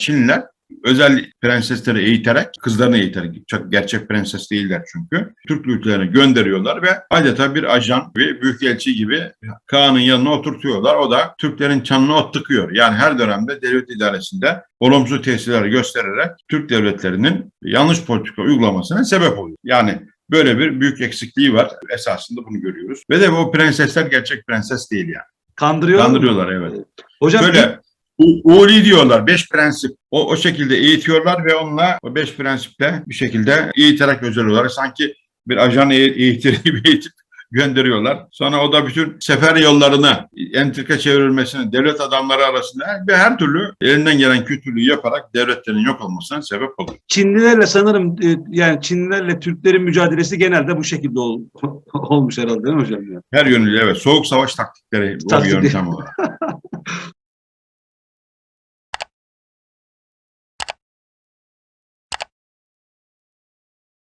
Çinliler özel prensesleri eğiterek, kızlarını eğiterek, çok gerçek prenses değiller çünkü. Türk ülkelerine gönderiyorlar ve adeta bir ajan ve büyükelçi gibi Kaan'ın yanına oturtuyorlar. O da Türklerin çanına ot tıkıyor. Yani her dönemde devlet idaresinde olumsuz tesirler göstererek Türk devletlerinin yanlış politika uygulamasına sebep oluyor. Yani böyle bir büyük eksikliği var. Esasında bunu görüyoruz. Ve de o prensesler gerçek prenses değil yani. Kandırıyor. Kandırıyorlar evet. Hocam Böyle Uli diyorlar. Beş prensip. O, o şekilde eğitiyorlar ve onunla o beş prensiple bir şekilde eğiterek özel olarak sanki bir ajan eğ- eğitir gibi eğitip gönderiyorlar. Sonra o da bütün sefer yollarını entrika çevrilmesini devlet adamları arasında ve her türlü elinden gelen kötülüğü yaparak devletlerin yok olmasına sebep oluyor. Çinlilerle sanırım e, yani Çinlilerle Türklerin mücadelesi genelde bu şekilde ol- olmuş herhalde değil mi hocam? Her yönüyle evet. Soğuk savaş taktikleri o bir Taktikleri. yöntem olarak.